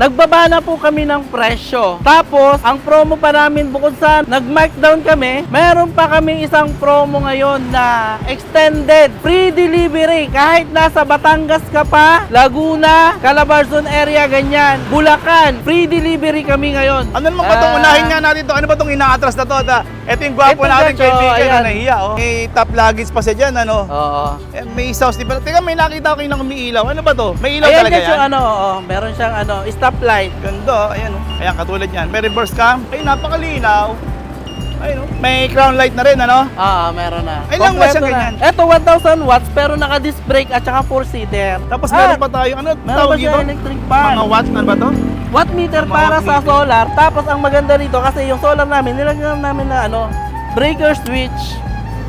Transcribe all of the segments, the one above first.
nagbaba na po kami ng presyo. Tapos, ang promo pa namin bukod sa nag-markdown kami, meron pa kami isang promo ngayon na extended free delivery kahit nasa Batangas ka pa, Laguna, Calabarzon area, ganyan, Bulacan, free delivery kami ngayon. Ano naman ba itong Ah. unahin nga natin ito? Ano ba itong inaatras na to? Ito yung gwapo Ito, natin ayan. na nahiya. Oh. May top luggage pa siya dyan, ano? Oo. Eh, may sauce, di ba? Teka, may nakita ko yung umiilaw. Ano ba to? May ilaw Ayan talaga yan? yung ano, oo, meron siyang ano, stoplight. Ganda, ayan oh. Ayan, katulad yan. May reverse cam. Ay, napakalinaw. Ayun oh. May crown light na rin, ano? Ah, meron na. Ay, watts Kompleto yan na. ganyan? Ito 1000 watts pero naka-disc brake at saka 4-seater. Tapos Ah, meron pa tayo, ano Meron tawag pa siya dito? electric fan. Mga watt, ano ba to? Watt meter para sa solar. Tapos ang maganda dito kasi yung solar namin, nilagyan namin na ano, breaker switch.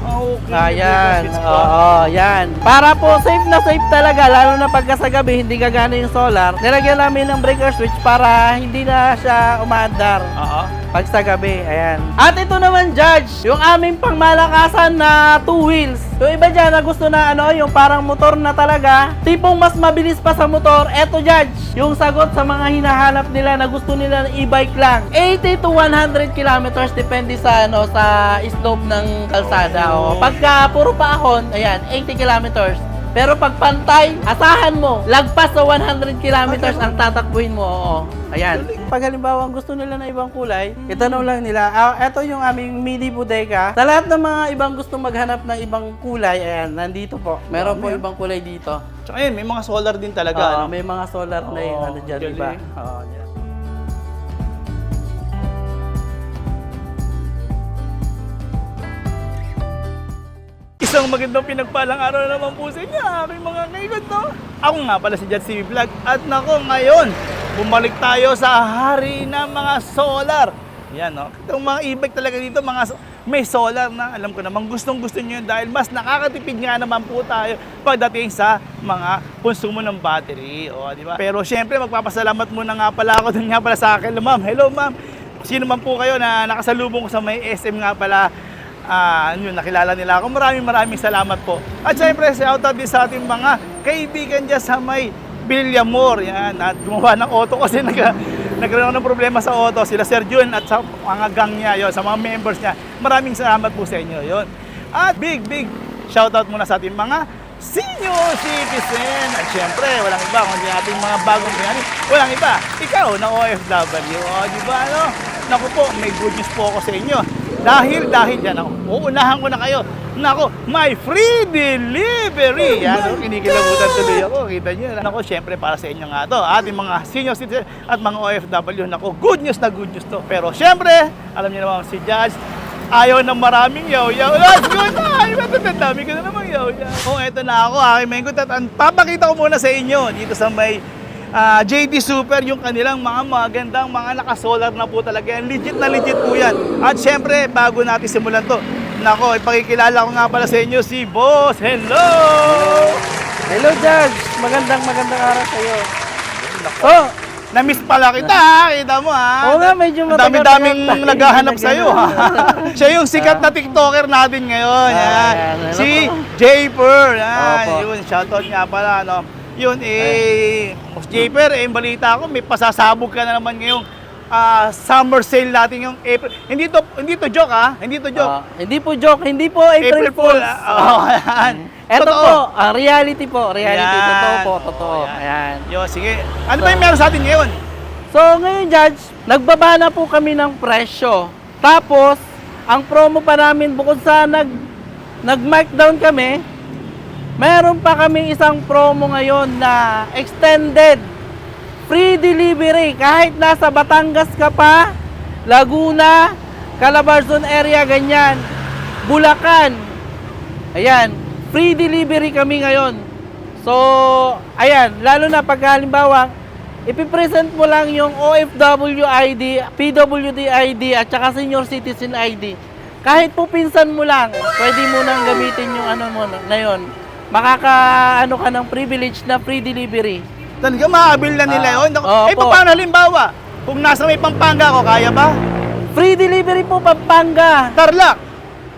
Oh, okay. Ayan. May Oo, pa. yan. Para po safe na safe talaga, lalo na pagka sa gabi hindi gagana yung solar. Nilagyan namin ng breaker switch para hindi na siya umaandar. Oo. Pag sa gabi, ayan. At ito naman, Judge, yung aming pangmalakasan na two wheels. Yung iba dyan na gusto na ano, yung parang motor na talaga, tipong mas mabilis pa sa motor, eto, Judge, yung sagot sa mga hinahanap nila na gusto nila ng e-bike lang. 80 to 100 kilometers depende sa ano sa slope ng kalsada. Oh. O, pagka puro paahon, ayan, 80 kilometers. Pero pag pantay, asahan mo, lagpas sa 100 kilometers ang tatakbuhin mo. Oo. Ayan. Pag halimbawa gusto nila na ibang kulay, itanong lang nila, ah, ito yung aming mini bodega. Sa lahat ng mga ibang gusto maghanap ng ibang kulay, ayan, nandito po. Meron po Dami, ah. ibang kulay dito. Tsaka yun, may mga solar din talaga, Oo, ano? may mga solar na yung Oo, ano dyan, galing. iba. Oo, yan. Isang magandang pinagpalang araw na naman po sa inyo, aking mga kaibigan, no? Ako nga pala si Jet CV Vlog at nako ngayon, bumalik tayo sa hari ng mga solar. Yan, no? Itong mga e-bike talaga dito, mga may solar na alam ko naman gustong gusto nyo dahil mas nakakatipid nga naman po tayo pagdating sa mga konsumo ng battery. O, di ba? Pero syempre, magpapasalamat muna nga pala ako dun nga pala sa akin, ma'am. Hello, ma'am. Sino man po kayo na nakasalubong ko sa may SM nga pala, ah yun, nakilala nila ako. Maraming maraming salamat po. At syempre, shout out din sa ating mga kaibigan dyan sa may Villamor. Yan, at gumawa ng auto kasi nag, nagkaroon ng problema sa auto. Sila Sir Jun at sa mga gang niya, yun, sa mga members niya. Maraming salamat po sa inyo. Yun. At big, big shout out muna sa ating mga senior citizen. At syempre, walang iba kundi ating mga bagong pinani. Walang iba, ikaw na OFW. O, di ba ano? Naku po, may good news po ako sa inyo. Dahil, dahil yan ako, uunahan ko na kayo. Nako, may free delivery. Yan, oh, kinikilabutan tuloy ako. Kita nyo. Nako, syempre para sa inyo nga to. Ating mga senior citizen at mga OFW. Nako, good news na good news to. Pero syempre, alam niyo naman si Judge, ayaw ng maraming yaw-yaw. Let's go na! Ay, matanda, dami ko na namang yaw-yaw. Oh, eto na ako, aking mengot. At ang papakita ko muna sa inyo dito sa may ah, JD Super, yung kanilang mga magandang mga nakasolar na po talaga yan. Legit na legit po yan. At syempre, bago natin simulan to, nako, ipakikilala ko nga pala sa inyo si Boss. Hello! Hello, Judge. Magandang magandang araw sa iyo. Oh, Na-miss pala kita ha, kita mo ha. Oo nga, medyo matagal dami-daming naghahanap na sa iyo ha. Siya yung sikat na TikToker natin ngayon. Ah, yan. Si? Japer. Yan. Yun, shoutout nga pala. No? Yun, eh, Boss Japer, eh, balita ko, may pasasabog ka na naman ngayong ah, summer sale natin yung April. Hindi to, hindi to joke ha. Hindi to joke. ah, hindi po joke, hindi po April, April Fool. Fools. ah. Oo, yan. Ito Totoo. po, ah, reality po, reality. Yan. Totoo po, totoo. Oo, yan. Ayan. Yo, sige. Ano ba yung meron sa atin ngayon? So ngayon, Judge, nagbaba na po kami ng presyo. Tapos, ang promo pa namin bukod sa nag nag-markdown kami, meron pa kami isang promo ngayon na extended free delivery kahit nasa Batangas ka pa, Laguna, Calabarzon area ganyan, Bulacan. Ayan, free delivery kami ngayon. So, ayan, lalo na pag halimbawa, ipipresent mo lang yung OFW ID, PWD ID, at saka Senior Citizen ID. Kahit po pinsan mo lang, pwede mo nang gamitin yung ano mo na yun. Makaka, ano ka ng privilege na free delivery. Talaga maabil na nila Ah, yun. Opo. eh, paano halimbawa? Kung nasa may Pampanga ako, kaya ba? Free delivery po, Pampanga. Tarlac.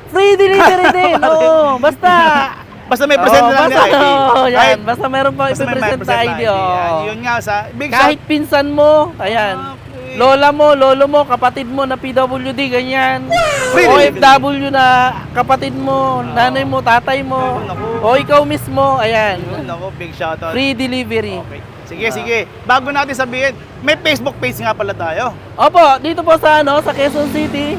Free delivery din, oo. Basta, Basta may present Oo, lang basta, na ID. oo, yan. Kahit- basta meron pa basta may ipipresent present na ID. oo. Yan, Yun nga sa big Kahit pinsan mo, ayan. Okay. Lola mo, lolo mo, kapatid mo na PWD, ganyan. Free OFW na kapatid mo, nanay mo, tatay mo, Naku, naku. o ikaw mismo, ayan. Yun, ako, big shoutout. Free delivery. Okay. Sige, sige. Bago natin sabihin, may Facebook page nga pala tayo. Opo, dito po sa ano, sa Quezon City,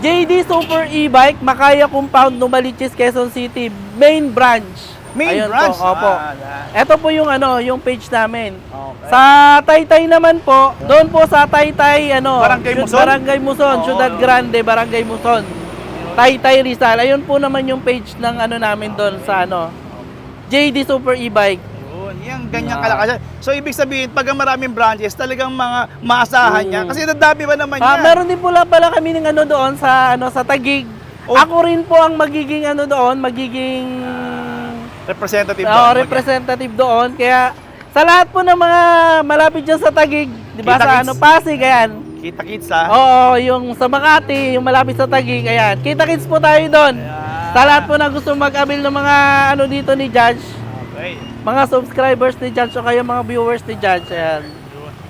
JD Super E-Bike, Makaya Compound, Numaliches, Quezon City, main branch. Main Ayun branch. Po, opo. Ah. Ito po yung ano, yung page namin. Okay. Sa Taytay naman po, doon po sa Taytay, ano, Barangay Muson? Barangay Muson, Oo. Ciudad Grande, Barangay Muson. Taytay Rizal. Ayun po naman yung page ng ano namin doon sa ano, JD Super E-Bike. Yun, yung ganyang Ah. kalakasan. So, ibig sabihin, pag maraming branches, talagang mga maasahan niya. Kasi dadami ba naman Ah, yan? meron din pala pala kami ng ano doon sa ano sa Tagig. Oh. Ako rin po ang magiging ano doon, magiging Representative Oo, doon. representative doon. Kaya sa lahat po ng mga malapit dyan sa Tagig, 'di ba sa ano Pasig ayan. Kita-kits ha. Oo, yung sa Makati, yung malapit sa Tagig, ayan. Kita-kits po tayo doon. Ayan. Sa lahat po na gusto mag-avail ng mga ano dito ni Judge, Okay. Mga subscribers ni Judge o kaya mga viewers ni Judge, ayan.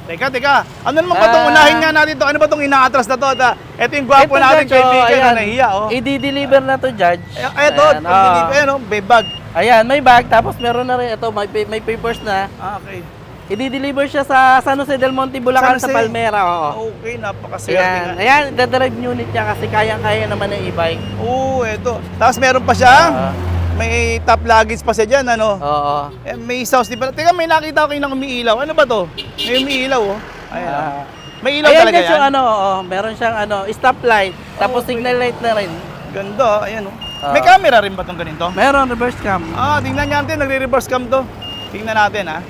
Teka, teka. Ano naman ba itong Ah. unahin nga natin to? Ano ba itong inaatras na to? Ta? Ito yung gwapo Ito, natin Judge, oh, kaibigan na ayan. nahiya. Oh. I-deliver na to, Judge. Eh, Ito, Ayan, oo. ayan, oh, may bag. Ayan, may bag, tapos meron na rin ito, may, pa- may papers na. Ah, okay. I-deliver siya sa San Jose del Monte, Bulacan, San sa. Palmera, oo. Okay, napakaswerte Ayan, nga. ayan, dadrive unit niya kasi kayang-kaya naman ng e-bike. Oo, ito. Tapos meron pa siya. Ah. May top luggage pa siya dyan, ano. Oo. Eh, may sauce, di ba? Teka, may nakita ko yung umiilaw. Ano ba to? May umiilaw, oh. Ayan, oh. Ah. May ilaw Ayan talaga guys, yan. yung ano, oo, meron siyang ano, stoplight, tapos Okay. signal light na rin. Ganda, oh. ayan, oh. Ah. May camera rin ba itong ganito? Meron reverse cam. Ah, tingnan niya natin, nagre-reverse cam to. Tingnan natin, ha.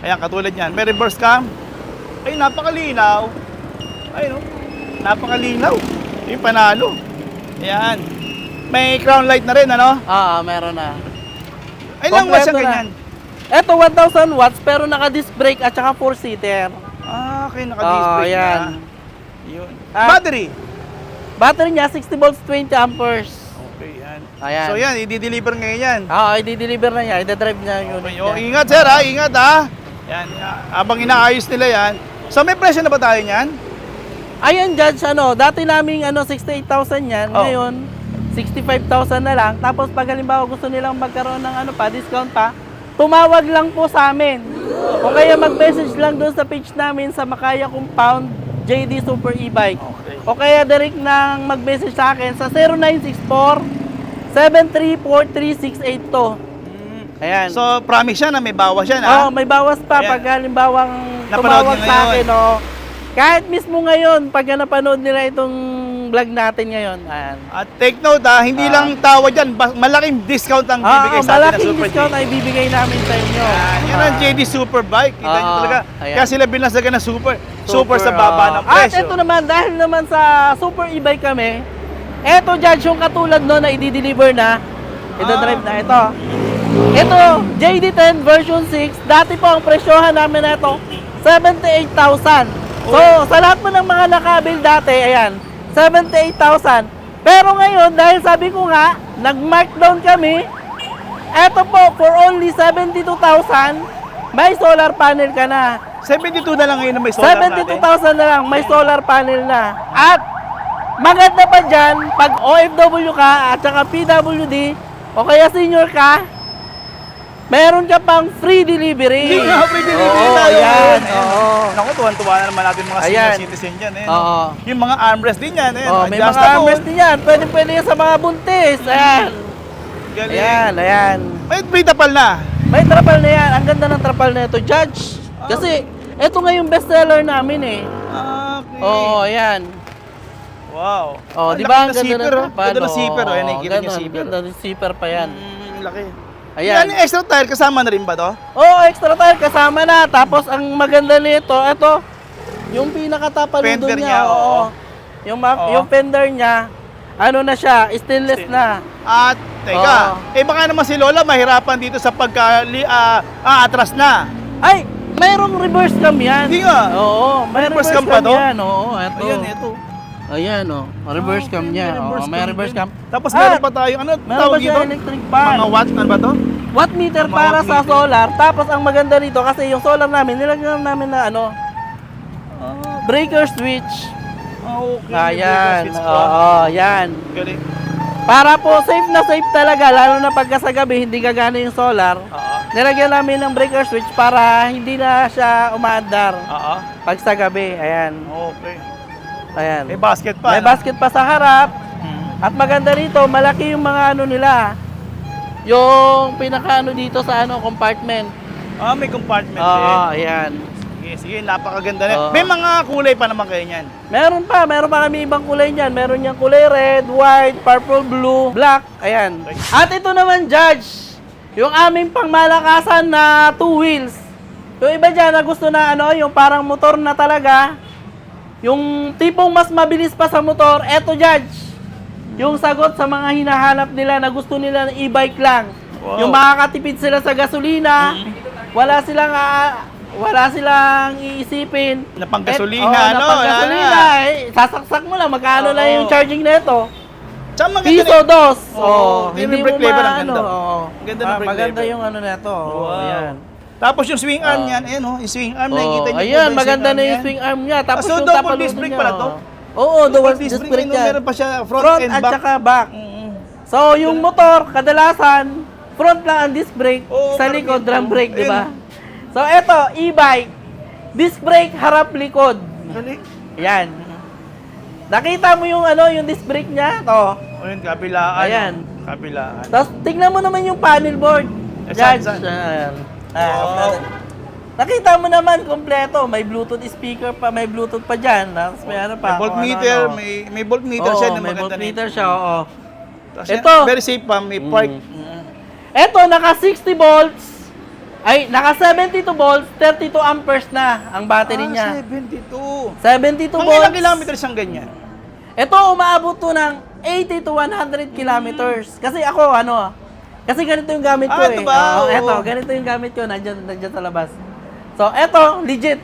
Ayan, katulad niyan. May reverse cam. Ay, napakalinaw. Ay, no. Napakalinaw. Yung panalo. Ayan. May crown light na rin, ano? Oo, meron na. Ay, lang na. ganyan. Ito 1,000 watts pero naka-disc brake at saka 4-seater. Ah, okay, naka-disc brake yan. na. Yun. Ah. Battery. Battery niya 60 volts 20 amperes. Okay, yan. Ayan. So yan, i-deliver ngayon yan. Oo, i-deliver na niya, i-drive niya yung unit Okay, oh, ingat sir ha, ingat ha. Yan, ah, habang inaayos nila yan. So may presyo na ba tayo niyan? Ayan, Judge, ano, dati naming ano, 68,000 yan. Oh. Ngayon, 65,000 na lang. Tapos pag halimbawa gusto nilang magkaroon ng ano pa, discount pa, tumawag lang po sa amin. O kaya mag-message lang doon sa page namin sa Makaya Compound JD Super E-Bike. Okay. O kaya direct nang mag-message sa akin sa 0964 7343682. Ayan. So promise siya na may bawas yan Oh, ha? may bawas pa Ayan. pag halimbawang tumawag sa akin, oh. Kahit mismo ngayon, pag napanood nila itong vlog natin ngayon, ayan. At take note ha, hindi Ah. lang tawad yan, ba- malaking discount ang Ah, bibigay oh, sa atin ng malaking Super discount J. ay bibigay namin sa inyo. Yan, yan ang Ah. JD Super Bike. Kita nyo Ah, talaga. ayan. Kaya sila binasagan ng super. Super, sa ah. baba ng At presyo. ito naman, dahil naman sa super e-bike kami, eto judge yung katulad no na i-deliver na, ito-drive Ah. na ito. Ito, JD10 version 6, dati po ang presyohan namin na ito, 78,000. So, sa lahat po ng mga nakabil dati, ayan, 78,000. Pero ngayon, dahil sabi ko nga, nag-markdown kami, eto po, for only 72,000, may solar panel ka na. 72 na lang ngayon na may solar natin. 72,000 na lang, may solar panel na. At maganda pa dyan, pag OFW ka at saka PWD o kaya senior ka, meron ka pang free delivery. Hindi nga, free delivery Oo, tayo. Ayan, Ayan. oo. Naku, tuwan-tuwa na naman natin mga senior Ayan. citizen dyan. Eh, Oo. Yung mga armrest din yan. Eh, Oh, may mga adjustable. armrest din yan. Pwede pwede yan sa mga buntis. Ayan. Galing. Ayan, ayan. May free tapal na. May trapal na yan. Ang ganda ng trapal na ito, Judge. Kasi, ito nga yung bestseller namin eh. Ah, Okay. Oo, ayan. Wow. Oh, di ba ang ganda ng oh. trapal? Ganda ng zipper. Oh, yan, Oo, nakikita niyo ganun, zipper. Ganda ng zipper pa yan. Mm, laki. Ayan. Yan, yung extra tire, kasama na rin ba to? Oo, extra tire kasama na. Tapos ang maganda nito, ito, yung pinakatapaludo Fender niya. niya, oo. Yung, ma- Oo. yung fender niya, ano na siya, stainless na. At, teka, Oo. eh baka naman si Lola mahirapan dito sa pagka, li, ah, ah, atras na. Ay, mayroong reverse cam yan. Hindi nga. Oo, may reverse reverse, cam pa cam to? yan. Oo, ito. Ayan, ito. Ayan, oh. Reverse cam niya. may Oh, may reverse din. cam. Tapos Ah, meron pa tayo, ano Meron tawag pa siya dito? electric fan. Mga watt, ano ba to? Watt meter Mga para watt sa meter. solar. Tapos ang maganda rito kasi yung solar namin, nilagyan namin na ano, Ah, breaker switch. okay. Ayan. Oo, yan. Galing. Para po safe na safe talaga, lalo na pagka sa gabi hindi gagana yung solar. Oo. Nilagyan namin ng breaker switch para hindi na siya umaandar Oo. pag sa gabi. Ayan. Okay. Ayan. May basket pa. May ano? basket pa sa harap. Hmm. At maganda rito, malaki yung mga ano nila. Yung pinaka ano dito sa ano compartment. Ah, may compartment Oo, din. ayan. Sige, sige, napakaganda na. Oo. May mga kulay pa naman kayo niyan. Meron pa, meron pa kami ibang kulay niyan. Meron niyang kulay red, white, purple, blue, black. Ayan. At ito naman, Judge, yung aming pangmalakasan na two wheels. Yung iba dyan na gusto na ano, yung parang motor na talaga. Yung tipong mas mabilis pa sa motor, eto, Judge. Yung sagot sa mga hinahanap nila na gusto nila ng e-bike lang. Wow. Yung makakatipid sila sa gasolina, wala silang ah, wala silang iisipin. Na panggasolina, Eh, oo, ano, Na panggasolina. wala Eh, sasaksak mo lang, magkano lang Oo. yung charging nito? Tsaka maganda Piso, rin. dos. Oo, Oo, yung brake lever ang ganda. oo. Ang ganda ng Ah, brake maganda lever. yung ano nito. Oo, Wow. ayan. Tapos yung swing arm Oo. niyan, ayan oh, yung swing arm, Oo, nakikita niyo ayan, maganda na yung swing arm niya. Tapos Ah, so yung double disc brake pala to? oo. Oo, double disc brake. Meron pa siya front, Front and at back. saka back. Mm. So, yung motor, kadalasan, front lang ang disc brake, Oo, sa likod, drum brake, di ba? So, eto, e-bike, disc brake, harap, likod. Galing. Yan. Nakita mo yung ano, yung disc brake niya? To. Ayun, kabilaan. Ayan. Kabilaan. Tapos, tignan mo naman yung panel board. Eh, Judge. saan? Ayan. Ah, Nakita mo naman, kompleto. May Bluetooth speaker pa, may Bluetooth pa dyan. Tapos may ano pa. May voltmeter, ano-ano. may may voltmeter Oo, siya na may voltmeter siya, oo. Tapos Ito. yan, Very safe pa, may park. Mm. Eto, naka 60 volts. Ay, naka 72 volts, 32 amperes na ang battery ah, niya. 72. 72 Mga volts. ilang kilometers siyang ganyan? Ito, umaabot to ng 80 to 100 kilometers. Kasi ako, ano, kasi ganito yung gamit ko Ah, eh. ito ba? Oo. eto, ganito yung gamit ko, nandyan, nandyan sa labas. So, eto, legit.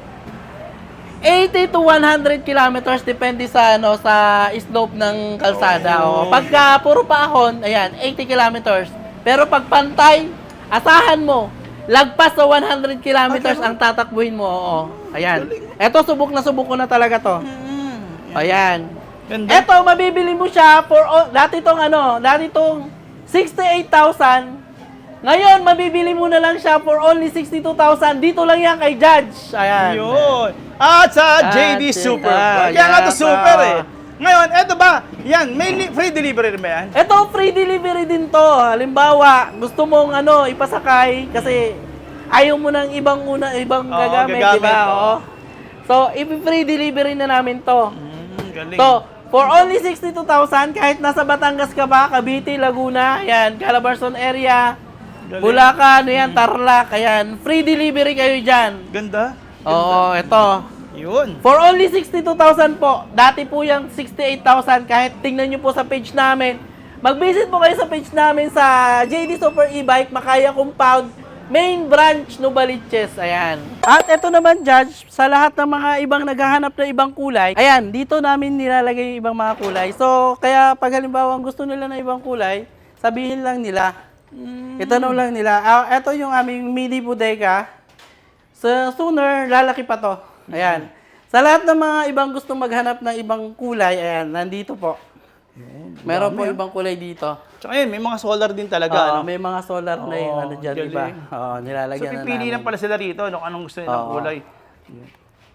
80 to 100 kilometers depende sa ano sa slope ng kalsada. Oh. Oh. Pagka puro paahon, ayan, 80 kilometers. Pero pag pantay, asahan mo, lagpas sa 100 kilometers ang tatakbuhin mo. Oo. Ayan. Eto, subok na subok ko na talaga to. Ayan. Ganda. Eto, mabibili mo siya for, o- dati tong ano, dati tong 68,000. Ngayon, mabibili mo na lang siya for only 62,000. Dito lang yan kay Judge. Ayan. Yun. At sa At JD si- Super. ah, Kaya nga to super pa. eh. Ngayon, eto ba? Yan, may li- free delivery rin ba yan? Ito, free delivery din to. Halimbawa, gusto mong ano, ipasakay kasi ayaw mo ng ibang una, ibang Oo, gagamit, gagamit, di ba? oo. So, i-free delivery na namin to. Mm, galing. So, for only 62,000, kahit nasa Batangas ka ba, Cavite, Laguna, yan, Calabarzon area, Galing. Bulacan, yan, Tarlac, ayan, free delivery kayo dyan. Ganda. Oo, ito. Yun. For only 62,000 po. Dati po yung 68,000 kahit tingnan nyo po sa page namin. Mag-visit po kayo sa page namin sa JD Super E-Bike, Makaya Compound, main branch, Novaliches. Ayan. At ito naman, Judge, sa lahat ng mga ibang naghahanap ng ibang kulay, ayan, dito namin nilalagay yung ibang mga kulay. So, kaya pag halimbawa gusto nila ng ibang kulay, sabihin lang nila. Itanong lang nila. Ah, ito yung aming mini bodega. Sa sooner, lalaki pa to. Ayan. Sa lahat ng mga ibang gusto maghanap ng ibang kulay, ayan, nandito po. Meron po ibang kulay dito. Tsaka yun, may mga solar din talaga. Oo, ano? may mga solar na yung Oo, ano dyan, di ba? galing. Oo, So, nilalagyan na pipili namin. lang pala sila rito, ano, anong gusto nilang Oo. kulay.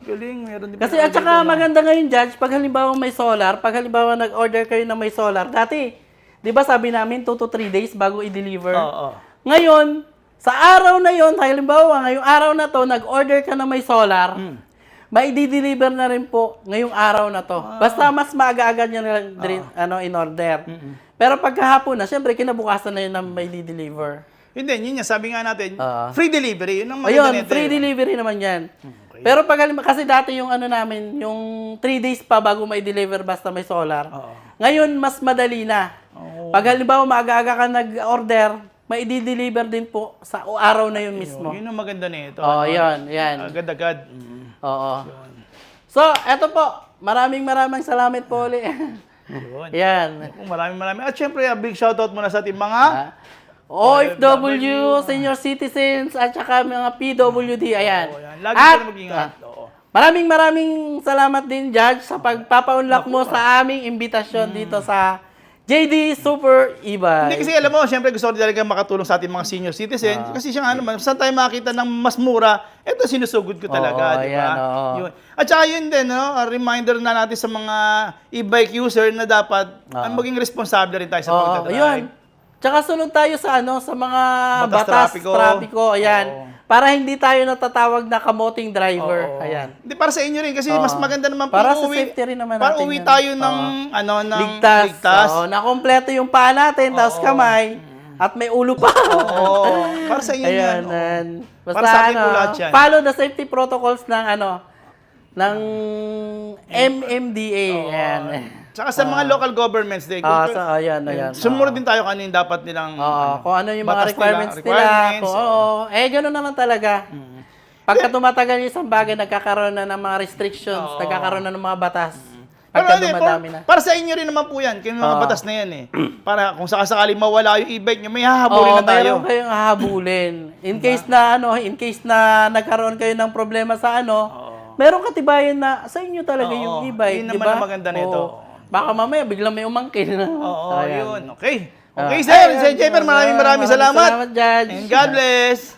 Galing, meron din Kasi pala at saka no? maganda ngayon, Judge, pag halimbawa may solar, pag halimbawa nag-order kayo na may solar, dati, di ba sabi namin 2 to 3 days bago i-deliver? Oo. Ngayon, sa araw na yon, halimbawa, ngayong araw na to, nag-order ka na may solar, Hmm. May deliver na rin po ngayong araw na to. Basta mas maaga-agad nyo na lang din, ano, in order. Pero pagkahapon na, syempre, kinabukasan na yun na may deliver. Hindi, yun yung sabi nga natin, Oo. free delivery. Yun ang maganda Ayun, free eh. delivery naman yan. Pero pag kasi dati yung ano namin, yung 3 days pa bago may deliver basta may solar. Oo. Ngayon, mas madali na. Oo. Pag halimbawa maaga-aga ka nag-order, may i-deliver din po sa araw na yun mismo. Yun ang maganda nito. Oo, ano? yan, yan. Agad-agad. Mm. Oo. So, eto po, maraming maraming salamat po ulit. Yun. Yan. Maraming maraming. At syempre, a big shoutout muna sa ating mga Ah, OFW, senior citizens, at saka mga PWD. Ayan. Oh, yan. Lagi At, mag-ingat. Oo. Maraming maraming salamat din, Judge, sa pagpapaunlak mo sa aming imbitasyon dito sa JD Super Hindi e-bike. kasi alam mo, syempre gusto ko talaga makatulong sa ating mga senior citizen. kasi siya nga naman, saan tayo makakita ng mas mura, eto sinusugod ko talaga, Oo, di ba? ayan, oo. Yun. At saka yun din, no? a reminder na natin sa mga e-bike user na dapat ah, maging responsable rin tayo sa Oo, pagdadrive. yun. Tsaka sunod tayo sa ano sa mga Batas batas, trapiko. trapiko, ayan. Oo. Para hindi tayo natatawag na kamoting driver. Oo. Ayan. Hindi, para sa inyo rin, kasi Oo. mas maganda naman Para sa uwi- safety rin naman Para natin uwi yan. tayo ng, Oo. ano, ng Ligtas. ligtas. Oo, nakompleto yung paa natin, tapos kamay, at may ulo pa. Oo. Para sa inyo yan. Ayan, oo. and basta Para sa ano, po lahat yan. follow the safety protocols ng ano, ng MMDA. Ayan. Tsaka sa mga local governments din. Ah, sa, ayan, ayan. Sumunod din tayo kanina dapat nilang Oo, kung ano yung mga batas requirements nila. requirements. kung, oo, eh, gano'n naman talaga. Pagka tumatagal yung isang bagay, nagkakaroon na ng mga restrictions, nagkakaroon na ng mga batas. Pero Pagka ano, eh, dumadami para, na. para sa inyo rin naman po yan, yung mga Oo. batas na yan eh. Para kung sakasakali mawala yung e-bike nyo, may hahabulin Oo, na tayo. mayroon kayong hahabulin. In case na ano, in case na nagkaroon kayo ng problema sa ano, meron katibayan na sa inyo talaga Oo, yung e-bike, yun di naman ba? ang maganda nito. Oo. Baka mamaya biglang may umangkin. Oo, Ayan. yun. Okay. Ah, Okay, sir. Sir Jeffer, maraming maraming salamat. Salamat, Judge. And God bless.